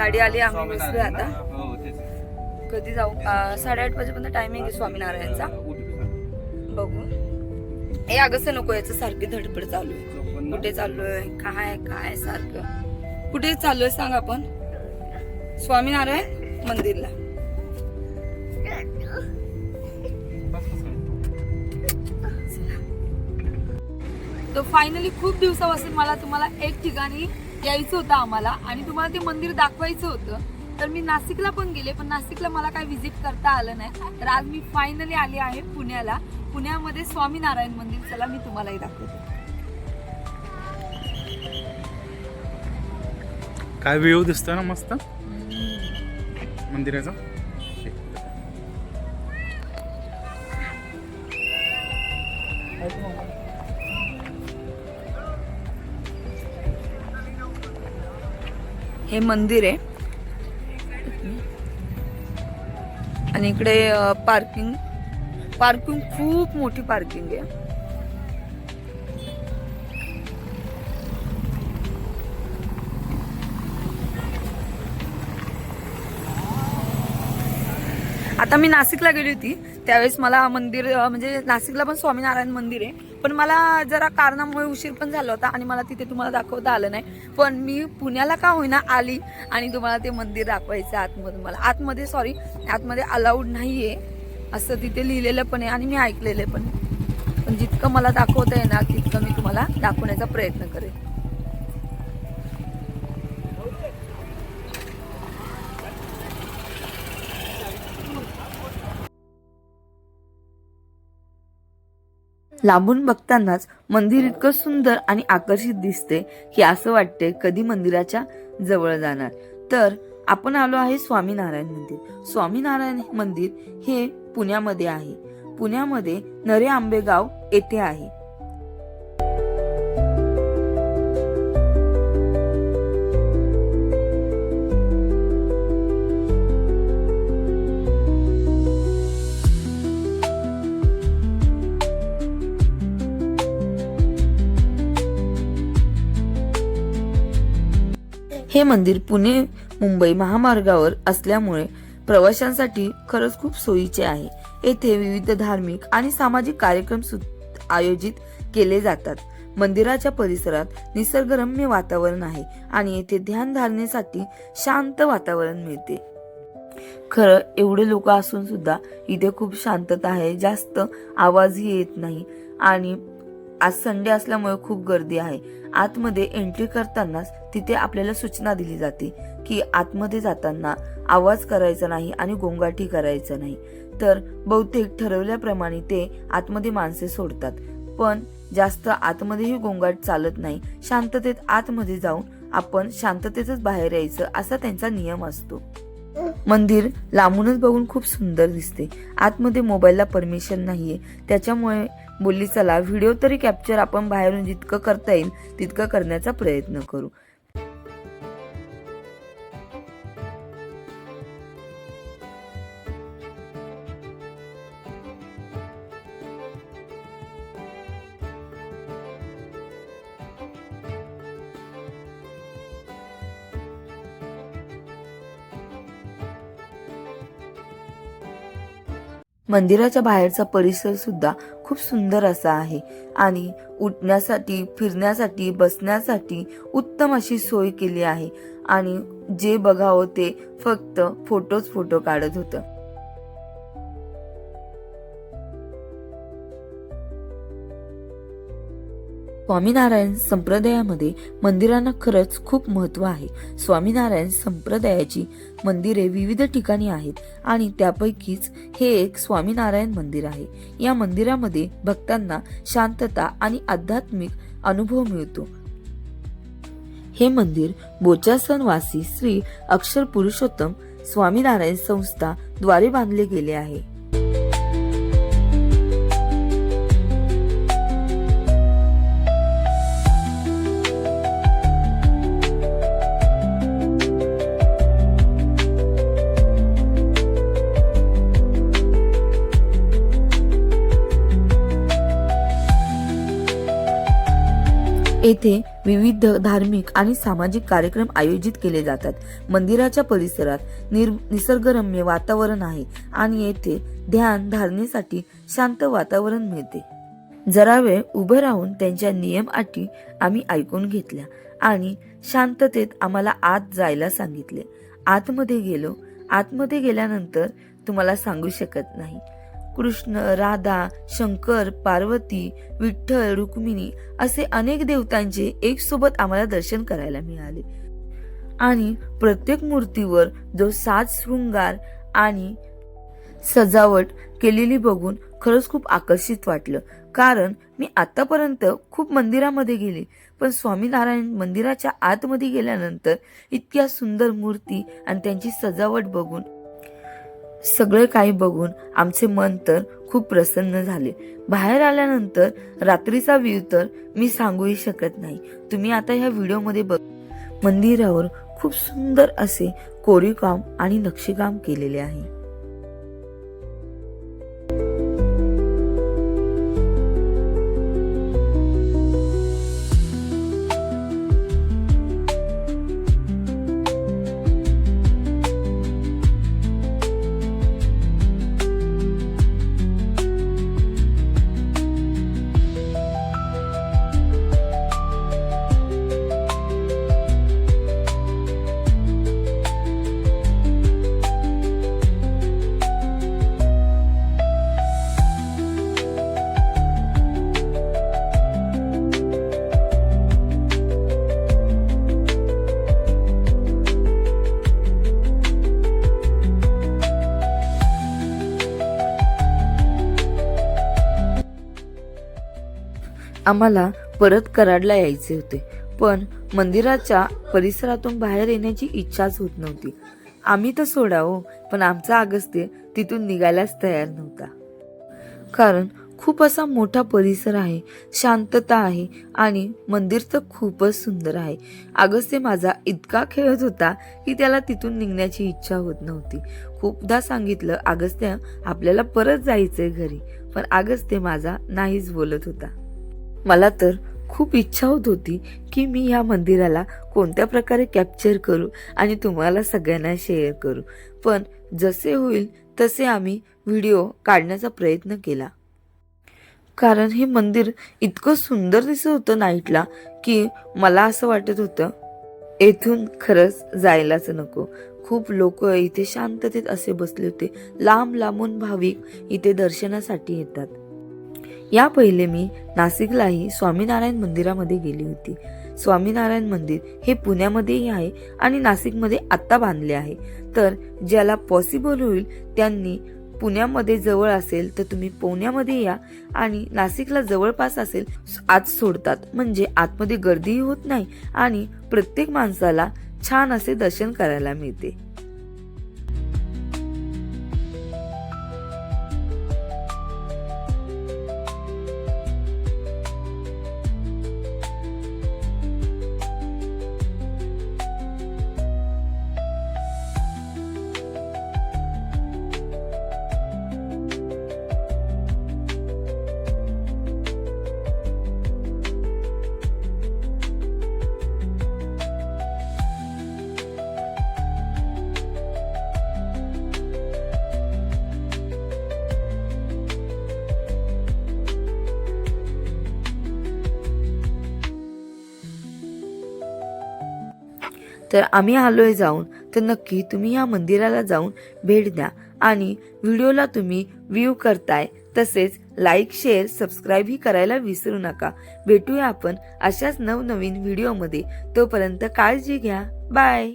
गाडी आली आम्ही बसलोय आता. हो तेच कधी जाऊ? साडेआठ वाजेपर्यंत टायमिंग आहे स्वामीनारायणचा? बघू. हे अगं नको याचं सारखी धडपड चालू आहे. कुठे चाललोय काय काय सारखं? कुठे चाललोय सांग आपण? स्वामीनारायण मंदिरला. तर फायनली खूप दिवसापासून मला तुम्हाला एक ठिकाणी यायचं होतं आम्हाला आणि तुम्हाला ते मंदिर दाखवायचं होतं. तर मी नाशिकला पण गेले पण नाशिकला मला काय व्हिजिट करता आलं नाही. तर आज मी फायनली आली आहे पुण्याला. पुण्यामध्ये स्वामीनारायण मंदिर चला मी तुम्हालाही दाखवते. काय व्ह्यू दिसतोय ना मस्त? मंदिराचा? हे मंदिर आहे. आणि इकडे पार्किंग पार्किंग खूप मोठी पार्किंग आहे. आता मी नाशिकला गेली होती. त्यावेळेस मला मंदिर म्हणजे नाशिकला पण स्वामीनारायण मंदिर आहे. पण मला जरा कारणामुळे उशीर पण झाला होता आणि मला तिथे तुम्हाला दाखवता आलं नाही. पण मी पुण्याला का होईना आली आणि तुम्हाला ते मंदिर दाखवायचं आतमधून मला. आतमध्ये सॉरी आतमध्ये अलाउड नाहीये. असं तिथे लिहिलेलं पण आहे आणि मी ऐकलेलं पण. पण जितकं मला दाखवता येणार तितकं मी तुम्हाला दाखवण्याचा प्रयत्न करेन. लांबून बघतानाच मंदिर इतकं सुंदर आणि आकर्षित दिसते की असं वाटते कधी मंदिराच्या जवळ जाणार. तर आपण आलो आहे स्वामीनारायण मंदिर. स्वामीनारायण मंदिर हे पुण्यामध्ये आहे. पुण्यामध्ये नरे आंबेगाव येथे आहे. हे मंदिर पुणे मुंबई महामार्गावर असल्यामुळे प्रवाशांसाठी खरंच खूप सोयीचे आहे. येथे विविध धार्मिक आणि सामाजिक कार्यक्रम सु- आयोजित केले जातात. मंदिराच्या परिसरात निसर्गरम्य वातावरण आहे आणि येथे ध्यान धारणेसाठी शांत वातावरण मिळते. खरं एवढे लोक असून सुद्धा इथे खूप शांतता आहे. जास्त आवाजही येत नाही आणि आज संडे असल्यामुळे खूप गर्दी आहे. आतमध्ये एंट्री करतानाच तिथे आपल्याला सूचना दिली जाते की आतमध्ये जाताना आवाज करायचा नाही आणि गोंगाटी करायचं नाही. तर बहुतेक ठरवल्याप्रमाणे ते आतमध्ये माणसे सोडतात. पण जास्त आतमध्येही गोंगाट चालत नाही. शांततेत आतमध्ये जाऊन आपण शांततेतच बाहेर यायचं असा त्यांचा नियम असतो. मंदिर लांबूनच बघून खूप सुंदर दिसते. आतमध्ये मोबाईलला परमिशन नाहीये. त्याच्यामुळे बोलली चला व्हिडिओ तरी कॅप्चर आपण बाहेरून जितकं करता येईल तितकं करण्याचा प्रयत्न करू. मंदिराच्या बाहेरचा परिसर सुद्धा खूप सुंदर असा आहे. आणि उठण्यासाठी फिरण्यासाठी बसण्यासाठी उत्तम अशी सोय केली आहे. आणि जे बघावं ते फक्त फोटोच फोटो काढत होतं. स्वामीनारायण संप्रदायामध्ये मंदिरांना खरंच खूप महत्त्व आहे. स्वामीनारायण संप्रदायाची मंदिरे विविध ठिकाणी आहेत आणि त्यापैकीच हे एक स्वामीनारायण मंदिर आहे. या मंदिरामध्ये भक्तांना शांतता आणि आध्यात्मिक अनुभव मिळतो. हे मंदिर बोचासनवासी श्री अक्षर पुरुषोत्तम स्वामीनारायण संस्था द्वारे बांधले गेले आहे. येथे विविध धार्मिक आणि सामाजिक कार्यक्रम आयोजित केले जातात. मंदिराच्या परिसरात निर निसर्गरम्य वातावरण आहे आणि येथे ध्यान धारणेसाठी शांत वातावरण मिळते. जरा वेळ उभं राहून त्यांच्या नियम अटी आम्ही ऐकून घेतल्या आणि शांततेत आम्हाला आत जायला सांगितले. आतमध्ये गेलो. आतमध्ये गेल्यानंतर तुम्हाला सांगू शकत नाही. कृष्ण राधा शंकर पार्वती विठ्ठल रुक्मिणी असे अनेक देवतांचे एक सोबत आम्हाला दर्शन करायला मिळाले. आणि प्रत्येक मूर्तीवर जो सात शृंगार आणि सजावट केलेली बघून खरंच खूप आकर्षित वाटलं. कारण मी आतापर्यंत खूप मंदिरामध्ये गेले पण स्वामीनारायण मंदिराच्या आतमध्ये गेल्यानंतर इतक्या सुंदर मूर्ती आणि त्यांची सजावट बघून सगळे काही बघून आमचे मन तर खूप प्रसन्न झाले. बाहेर आल्यानंतर रात्रीचा व्ह्यू तर मी सांगूही शकत नाही. तुम्ही आता ह्या व्हिडिओमध्ये बघ मंदिरावर खूप सुंदर असे कोरीवकाम आणि नक्षीकाम केलेले आहे. आम्हाला परत कराडला यायचे होते. पण मंदिराच्या परिसरातून बाहेर येण्याची इच्छाच होत नव्हती. आम्ही तर सोडावो पण आमचा अगस्त्य तिथून निघायलाच तयार नव्हता. कारण खूप असा मोठा परिसर आहे शांतता आहे आणि मंदिर तर खूपच सुंदर आहे. अगस्त्य माझा इतका खेळत होता की त्याला तिथून निघण्याची इच्छा होत नव्हती. खूपदा सांगितलं अगस्त्य आपल्याला परत जायचंय घरी. पण अगस्त्य माझा नाहीच बोलत होता. मला तर खूप इच्छा होत होती की मी या मंदिराला कोणत्या प्रकारे कॅप्चर करू आणि तुम्हाला सगळ्यांना शेअर करू. पण जसे होईल तसे आम्ही व्हिडिओ काढण्याचा प्रयत्न केला. कारण हे मंदिर इतकं सुंदर दिसत होतं नाईटला की मला असं वाटत होतं येथून खरंच जायलाच नको. खूप लोक इथे शांततेत असे बसले होते. लांब लांबून भाविक इथे दर्शनासाठी येतात. या पहिले मी नाशिकलाही स्वामीनारायण मंदिरामध्ये गेली होती. स्वामीनारायण मंदिर हे पुण्यामध्येही आहे आणि नाशिकमध्ये आत्ता बांधले आहे. तर ज्याला पॉसिबल होईल त्यांनी पुण्यामध्ये जवळ असेल तर तुम्ही पुण्यामध्ये या आणि नाशिकला जवळपास असेल आत सोडतात. म्हणजे आतमध्ये गर्दीही होत नाही आणि प्रत्येक माणसाला छान असे दर्शन करायला मिळते. तर आम्ही आलोय जाऊन. तर नक्की तुम्ही या मंदिराला जाऊन भेट द्या आणि व्हिडिओला तुम्ही व्ह्यू करताय तसेच लाईक शेअर सबस्क्राईब ही करायला विसरू नका. भेटूया आपण अशाच नवनवीन व्हिडिओमध्ये. तोपर्यंत काळजी घ्या. बाय.